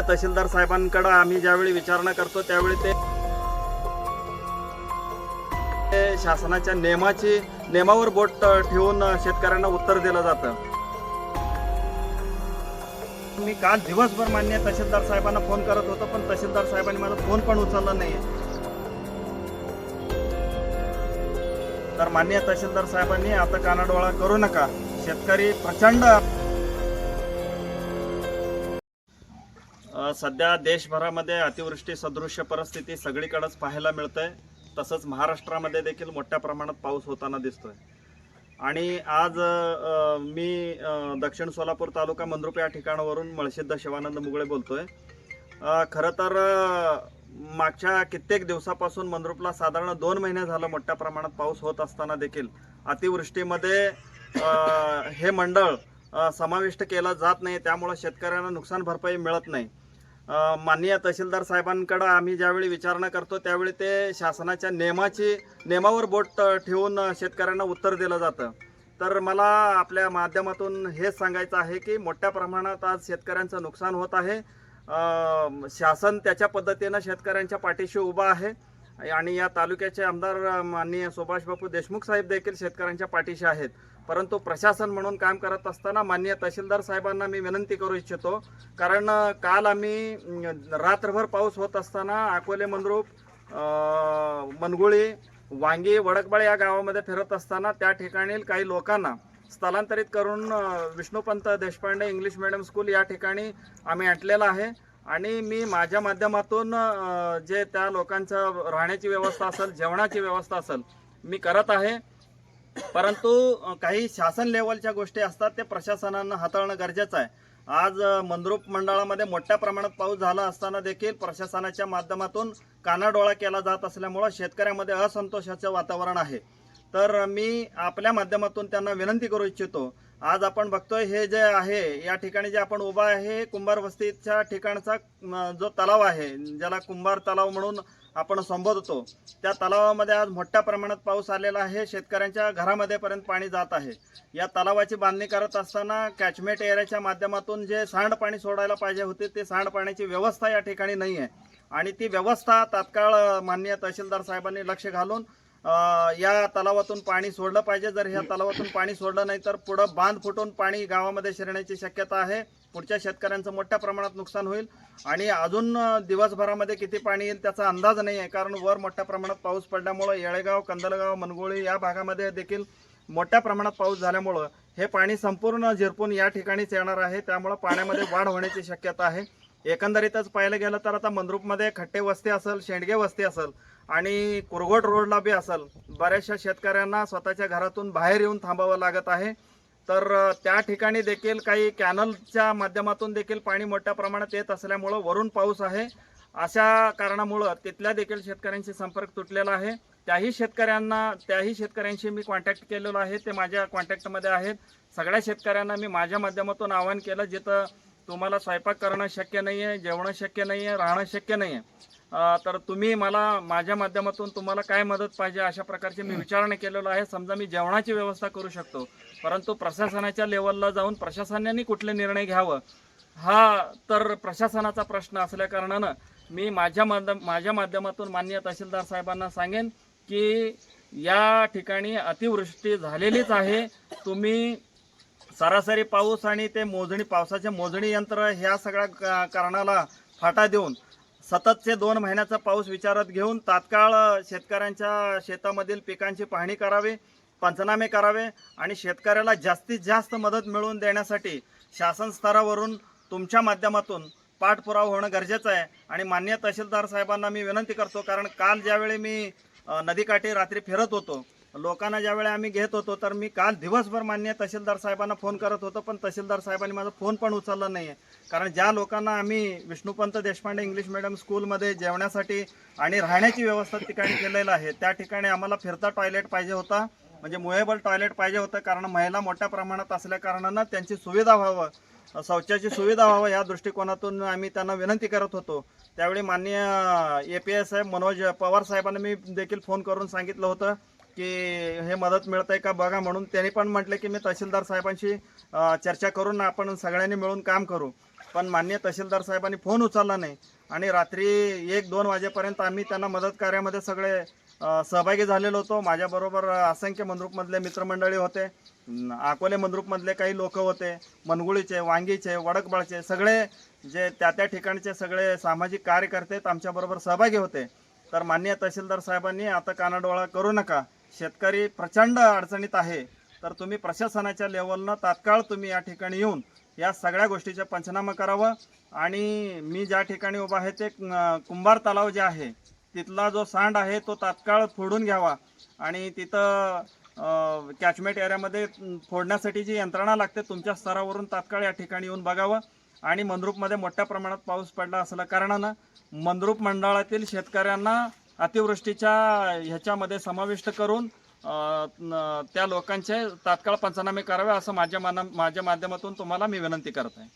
तहसीलदार साहेबांकडे आम्ही ज्यावेळी विचारणा करतो त्यावेळी ते शासनाच्या नियमाची नियमावर बोट ठेवून शेतकऱ्यांना उत्तर दिलं जातं. मी काल दिवसभर मान्य तहसीलदार साहेबांना फोन करत होतो पण तहसीलदार साहेबांनी माझा फोन पण उचलला नाही तर मान्य तहसीलदार साहेबांनी आता कानाडोळा करू नका. शेतकरी प्रचंड सध्या देशभरामध्ये अतिवृष्टी सदृश्य परिस्थिती सगळीकडेच पाहायला मिळतंय. तसंच महाराष्ट्रामध्ये देखील मोठ्या प्रमाणात पाऊस होताना दिसतोय. आणि आज मी दक्षिण सोलापूर तालुका मंद्रुप या ठिकाणावरून मळशिद्ध शिवानंद मुगळे बोलतोय. खरं तर मागच्या कित्येक दिवसापासून मंद्रुपला साधारण दोन महिने झालं मोठ्या प्रमाणात पाऊस होत असताना देखील. अतिवृष्टीमध्ये हे मंडळ समाविष्ट केलं जात नाही. त्यामुळं शेतकऱ्यांना नुकसान भरपाई मिळत नाही. माननीय तहसीलदार साहेबांकडं आम्ही ज्यावेळी विचारणा करतो त्यावेळी ते शासनाच्या नियमाची नियमावर बोट ठेवून शेतकऱ्यांना उत्तर दिलं जातं. तर मला आपल्या माध्यमातून हेच सांगायचं आहे की मोठ्या प्रमाणात आज शेतकऱ्यांचं नुकसान होत आहे. शासन त्याच्या पद्धतीनं शेतकऱ्यांच्या पाठीशी उभा आहे. आणि या तालुक्याचे आमदार माननीय सुभाष बापू देशमुख साहेब देखील शेतकऱ्यांच्या पाठीशी आहेत. परंतु प्रशासन म्हणून काम करत असताना माननीय तहसीलदार साहेबांना मी विनंती करू इच्छितो कारण काल आम्ही रात्रभर पाऊस होत असताना अकोले मंद्रूप मनगुळी वांगी वडकबाळ या गावामध्ये फिरत असताना त्या ठिकाणी काही लोकांना स्थलांतरित करून Vishnupant Deshpande English medium school या ठिकाणी आम्ही आणलेलं आहे. आणि मी माझ्या माध्यमातून जे त्या लोकांचं राहण्याची व्यवस्था असेल जेवणाची व्यवस्था असेल मी करत आहे. परंतु काही शासन लेवलच्या गोष्टी असतात ते प्रशासनानं हाताळणं गरजेचं आहे. आज अ, मंद्रुप मंडळामध्ये मोठ्या प्रमाणात पाऊस झाला असताना देखील प्रशासनाच्या माध्यमातून कानाडोळा केला जात असल्यामुळं शेतकऱ्यामध्ये असंतोषाचं वातावरण आहे. तर मी आपल्या माध्यमातून त्यांना विनंती करू इच्छितो आज आपण बघतोय हे जे आहे या ठिकाणी जे आपण उभा आहे कुंभार वस्तीच्या ठिकाणचा जो तलाव आहे ज्याला कुंभार तलाव म्हणून आपण संबोधतो. त्या तलावामध्ये आज मोठ्या प्रमाणात पाऊस आलेला आहे. शेतकऱ्यांच्या घरामध्ये पर्यंत पाणी जात आहे. या तलावाची बांधणी करत असताना कॅचमेट एरियाच्या माध्यमातून जे सांडपाणी सोडायला पाहिजे होते ते सांडपाण्याची व्यवस्था या ठिकाणी नाही आहे. आणि ती व्यवस्था तात्काळ माननीय तहसीलदार साहेबांनी लक्ष घालून या तलावातून पाणी सोडलं पाहिजे. जर ह्या तलावातून पाणी सोडलं नाही तर पुढं बांध फुटून पाणी गावामध्ये शिरण्याची शक्यता आहे. पुढच्या शेतकऱ्यांचं मोठ्या प्रमाणात नुकसान होईल. आणि अजून दिवसभरामध्ये किती पाणी येईल त्याचा अंदाज नाही आहे. कारण वर मोठ्या प्रमाणात पाऊस पडल्यामुळं येळेगाव कंदलगाव मनगोळी या भागामध्ये देखील मोठ्या प्रमाणात पाऊस झाल्यामुळं हे पाणी संपूर्ण झिरपून या ठिकाणीच येणार आहे. त्यामुळं पाण्यामध्ये वाढ होण्याची शक्यता आहे. एकंदरीतच पाहायला गेलं तर आता मंद्रुपमध्ये खट्टे वस्ती असेल शेंडगे वस्ती असेल आणि कुरघोट रोडला बी असेल बऱ्याचशा शेतकऱ्यांना स्वतःच्या घरातून बाहेर येऊन थांबावं लागत आहे. तर त्या ठिकाणी देखील काही कॅनलच्या माध्यमातून देखील पाणी मोठ्या प्रमाणात येत असल्यामुळं वरून पाऊस आहे. अशा कारणामुळं तिथल्या देखील शेतकऱ्यांशी संपर्क तुटलेला आहे. त्याही शेतकऱ्यांना त्याही शेतकऱ्यांशी मी कॉन्टॅक्ट केलेलो आहे. ते माझ्या कॉन्टॅक्टमध्ये आहेत. सगळ्या शेतकऱ्यांना मी माझ्या माध्यमातून आवाहन केलं जिथं तुम्हाला स्वयंपाक करणं शक्य नाही आहे जेवणं शक्य नाही आहे राहणं शक्य नाही आहे तर तुम्ही मला माझ्या माध्यमातून तुम्हाला काय मदत पाहिजे अशा प्रकारचे मी विचारणा केलेलो आहे. समजा मी जेवणाची व्यवस्था करू शकतो परंतु प्रशासनाच्या लेवलला जाऊन प्रशासनाने कुठले निर्णय घ्यावं? हा तर प्रशासनाचा प्रश्न असल्या कारणानं मी माझ्या माध्यम माझ्या माध्यमातून माननीय तहसीलदार साहेबांना सांगेन की या ठिकाणी अतिवृष्टी झालेलीच आहे. तुम्ही सरासरी पाऊस आणि ते मोजणी पावसाचे मोजणी यंत्र ह्या सगळ्या का- कारणाला फाटा देऊन सततचे दोन महिन्याचा पाऊस विचारात घेऊन तात्काळ शेतकऱ्यांच्या शेतामधील पिकांची पाहणी करावी पंचनामे करावे आणि शेतकऱ्याला जास्तीत जास्त मदत मिळवून देण्यासाठी शासन स्तरावरून तुमच्या माध्यमातून पाठपुरावा होणं गरजेचं आहे. आणि मान्य तहसीलदार साहेबांना मी विनंती करतो कारण काल ज्यावेळी मी नदीकाठी रात्री फिरत होतो लोकांना ज्यावेळी आम्ही घेत होतो तर मी काल दिवसभर मान्य तहसीलदार साहेबांना फोन करत होतो पण तहसीलदार साहेबांनी माझा फोन पण उचलला नाही आहे कारण ज्या लोकांना आम्ही विष्णुपंत देशपांडे इंग्लिश मिडियम स्कूलमध्ये जेवण्यासाठी आणि राहण्याची व्यवस्था ठिकाणी केलेलं आहे त्या ठिकाणी आम्हाला फिरता टॉयलेट पाहिजे होता. म्हणजे मुएबल टॉयलेट पाहिजे होतं कारण महिला मोठ्या प्रमाणात असल्या कारणानं त्यांची सुविधा व्हावं शौचाची सुविधा व्हावं या दृष्टिकोनातून आम्ही त्यांना विनंती करत होतो. त्यावेळी माननीय ए पी एस साहेब मनोज पवार साहेबांना मी देखील फोन करून सांगितलं होतं. की हे मदत मिळतंय का बघा म्हणून त्यांनी पण म्हटले की मी तहसीलदार साहेबांशी चर्चा करून आपण सगळ्यांनी मिळून काम करू. पण मान्य तहसीलदार साहेबांनी फोन उचलला नाही. आणि रात्री एक दोन वाजेपर्यंत आम्ही त्यांना मदत कार्यामध्ये सगळे सहभागी झालेलो होतो. माझ्याबरोबर असंख्य मंद्रुपमधले मित्रमंडळी होते. अकोले मंद्रुपमधले काही लोक होते. मनगुळीचे वांगीचे वडकबाळचे सगळे जे त्या त्या ठिकाणचे सगळे सामाजिक कार्यकर्ते आमच्याबरोबर सहभागी होते. तर मान्य तहसीलदार साहेबांनी आता कानाडोळा करू नका. शेतकरी प्रचंड अडचणीत आहे तर तुम्ही प्रशासनाच्या लेवलनं तात्काळ तुम्ही या ठिकाणी येऊन या सगळ्या गोष्टीचे पंचनामा करावं. आणि मी ज्या ठिकाणी उभा आहे ते कुंभार तलाव जे आहे तिथला जो सांड आहे तो तात्काळ फोडून घ्यावा. आणि तिथं कॅचमेट एरियामध्ये फोडण्यासाठी जी यंत्रणा लागते तुमच्या स्तरावरून तात्काळ या ठिकाणी येऊन बघावं. आणि मंद्रूपमध्ये मोठ्या प्रमाणात पाऊस पडला असल्या कारणानं मंद्रूप मंडळातील शेतकऱ्यांना अतिवृष्टीच्या ह्याच्यामध्ये समाविष्ट करून त्या लोकांचे तात्काळ पंचनामे करावे असं माझ्या माना माझ्या माध्यमातून तुम्हाला मी विनंती करत आहे.